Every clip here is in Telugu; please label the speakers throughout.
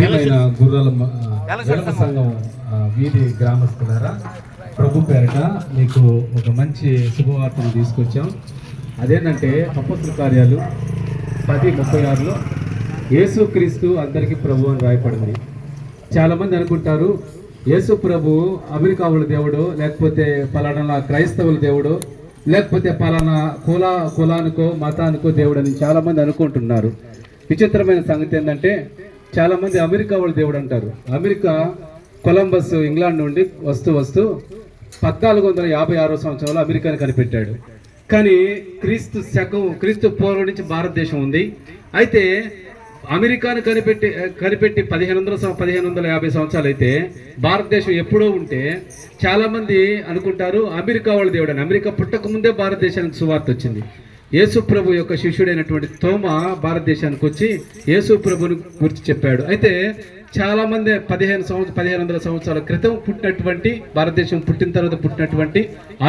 Speaker 1: ప్రియమైన గుర్రాల మ- ఆ, వెలమ సంఘం వీధి గ్రామస్తులారా ప్రభు పేరట మీకు ఒక మంచి శుభవార్తను తీసుకొచ్చాం. అదేంటంటే అపస్తుల కార్యాలు పది ముప్పై ఆరులో యేసుక్రీస్తు అందరికీ ప్రభు అని రాయపడింది చాలా మంది అనుకుంటారు యేసు ప్రభు అమెరికా వాళ్ళ దేవుడు లేకపోతే పలానా క్రైస్తవుల దేవుడు లేకపోతే పలానా కుల కులానికో మతానికో దేవుడు అని చాలా మంది అనుకుంటున్నారు. విచిత్రమైన సంగతి ఏంటంటే చాలా మంది అమెరికా వాళ్ళ దేవుడు అంటారు. అమెరికా కొలంబస్ ఇంగ్లాండ్ నుండి వస్తూ వస్తూ పద్నాలుగు వందల యాభై ఆరో సంవత్సరంలో అమెరికాని కనిపెట్టాడు. కానీ క్రీస్తు శకం క్రీస్తు పూర్వం నుంచి భారతదేశం ఉంది. అయితే అమెరికాను కనిపెట్టి కనిపెట్టి పదిహేను వందల పదిహేను వందల యాభై సంవత్సరాలు అయితే భారతదేశం ఎప్పుడో ఉంటే చాలామంది అనుకుంటారు అమెరికా వాళ్ళ దేవుడు అని. అమెరికా పుట్టక ముందే భారతదేశానికి సువార్త వచ్చింది. యేసుప్రభు యొక్క శిష్యుడైనటువంటి తోమ భారతదేశానికి వచ్చి యేసుప్రభుని గురించి చెప్పాడు. అయితే చాలా మంది పదిహేను సంవత్సరం పదిహేను వందల సంవత్సరాల క్రితం పుట్టినటువంటి భారతదేశం పుట్టిన తర్వాత పుట్టినటువంటి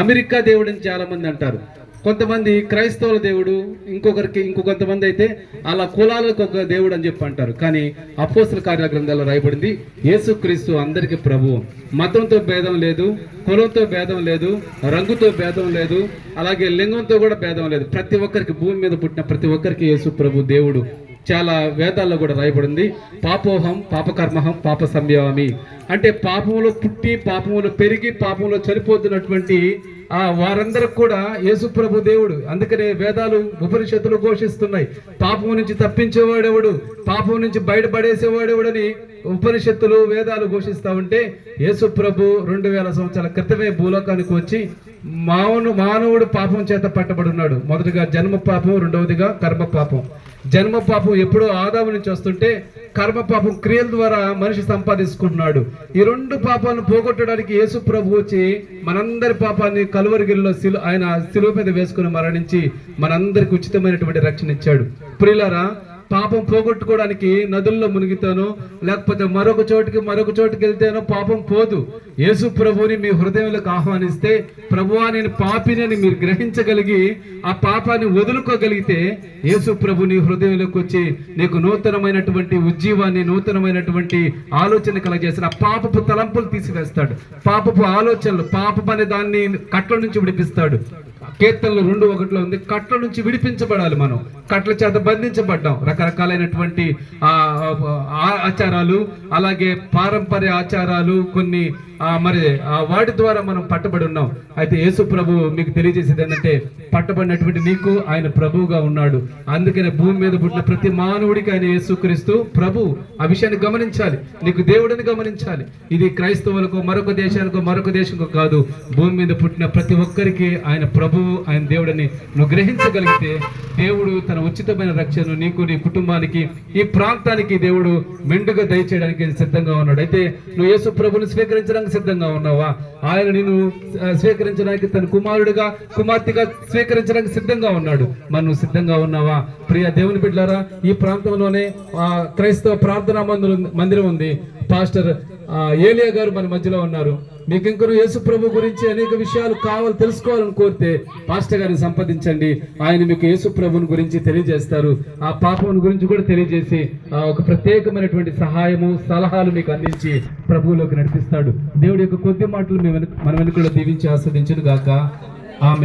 Speaker 1: అమెరికా దేవుడని చాలా మంది అంటారు. కొంతమంది క్రైస్తవుల దేవుడు ఇంకొకరికి ఇంకొంతమంది అయితే అలా కులాలకు ఒక దేవుడు అని చెప్పి అంటారు. కానీ అపోసుల కార్య గ్రంథాల్లో రాయబడింది యేసుక్రీస్తు అందరికీ ప్రభువు మతంతో భేదం లేదు కులంతో భేదం లేదు రంగుతో భేదం లేదు అలాగే లింగంతో కూడా భేదం లేదు. ప్రతి ఒక్కరికి భూమి మీద పుట్టిన ప్రతి ఒక్కరికి యేసు ప్రభు దేవుడు. చాలా వేదాల్లో కూడా రాయబడింది పాపోహం పాపకర్మహం పాప సంయమి అంటే పాపములో పుట్టి పాపములో పెరిగి పాపంలో చనిపోతున్నటువంటి వారందరికి కూడా యేసుప్రభు దేవుడు. అందుకనే వేదాలు ఉపనిషత్తులు ఘోషిస్తున్నాయి. పాపం నుంచి తప్పించేవాడెవడు? పాపం నుంచి బయటపడేసేవాడెవడని ఉపనిషత్తులు వేదాలు ఘోషిస్తా ఉంటే యేసుప్రభు రెండు వేల సంవత్సరాల క్రితమే భూలోకానికి వచ్చి మానవుడు మానవుడు పాపం చేత పట్టబడున్నాడు మొదటిగా జన్మ పాపం రెండవదిగా కర్మ పాపం. జన్మ పాపం ఎప్పుడో ఆదాము నుంచి వస్తుంటే కర్మ పాపం క్రియల ద్వారా మనిషి సంపాదించుకుంటున్నాడు. ఈ రెండు పాపాలను పోగొట్టడానికి యేసు ప్రభు వచ్చి మనందరి పాపాన్ని కలువరిగిరిలో సిలు ఆయన సిలువ మీద వేసుకుని మరణించి మనందరికి ఉచితమైనటువంటి రక్షణ ఇచ్చాడు. ప్రియులారా పాపం పోగొట్టుకోవడానికి నదుల్లో మునిగితేనో లేకపోతే మరొక చోటికి మరొక చోటుకి వెళ్తేనో పాపం పోదు. యేసు ప్రభువుని మీ హృదయంలోకి ఆహ్వానిస్తే ప్రభువా నేను పాపిని అని మీరు గ్రహించగలిగి ఆ పాపాన్ని వదులుకోగలిగితే యేసు ప్రభు నీ హృదయంలోకి వచ్చి నీకు నూతనమైనటువంటి ఉజ్జీవాన్ని నూతనమైనటువంటి ఆలోచన కలగజేసిన ఆ పాపపు తలంపులు తీసివేస్తాడు. పాపపు ఆలోచనలు పాపం అనే దాన్ని కట్ల నుంచి విడిపిస్తాడు. కీర్తనలు రెండు ఒకటిలో ఉంది. కట్ల నుంచి విడిపించబడాలి మనం. కట్ల చేత బంధించబడ్డాం. రకరకాలైనటువంటి ఆచారాలు అలాగే పారంపర్య ఆచారాలు కొన్ని మరి వాటి ద్వారా మనం పట్టబడి ఉన్నాం. అయితే యేసు ప్రభు మీకు తెలియజేసేది ఏంటంటే పట్టబడినటువంటి నీకు ఆయన ప్రభువుగా ఉన్నాడు. అందుకనే భూమి మీద పుట్టిన ప్రతి మానవుడికి ఆయన యేసుక్రీస్తు ప్రభు ఆ విషయాన్ని గమనించాలి. నీకు దేవుడిని గమనించాలి. ఇది క్రైస్తవులకు మరొక దేశాలకు మరొక దేశంకు కాదు. భూమి మీద పుట్టిన ప్రతి ఒక్కరికి ఆయన ప్రభువు ఆయన దేవుడని నువ్వు గ్రహించగలిగితే దేవుడు తన ఉచితమైన రక్షణను నీకు నీ కుటుంబానికి ఈ ప్రాంతానికి దేవుడు మెండుగా దయచేయడానికి సిద్ధంగా ఉన్నాడు. అయితే నువ్వు యేసు ప్రభుని స్వీకరించడానికి సిద్ధంగా ఉన్నావా? ఆయన నిన్ను స్వీకరించడానికి తన కుమారుడిగా కుమార్తెగా స్వీకరించడానికి సిద్ధంగా ఉన్నాడు. మరి నువ్వు సిద్ధంగా ఉన్నావా? ప్రియ దేవుని బిడ్డారా ఈ ప్రాంతంలోనే క్రైస్తవ ప్రార్థనా మందిరం మందిరం ఉంది. పాస్టర్ ఏలియా గారు మన మధ్యలో ఉన్నారు. మీకు ఇంకొక యేసు ప్రభు గురించి అనేక విషయాలు కావాలి తెలుసుకోవాలని కోరితే పాస్టర్ గారిని సంప్రదించండి. ఆయన మీకు యేసు ప్రభుని గురించి తెలియజేస్తారు. ఆ పాపం గురించి కూడా తెలియజేసి ఒక ప్రత్యేకమైనటువంటి సహాయము సలహాలు మీకు అందించి ప్రభువులోకి నడిపిస్తాడు. దేవుడి యొక్క కొద్ది మాటలు మీ వెనుక- మన వెనుకలో దీవించి ఆస్వాదించను గాక ఆమె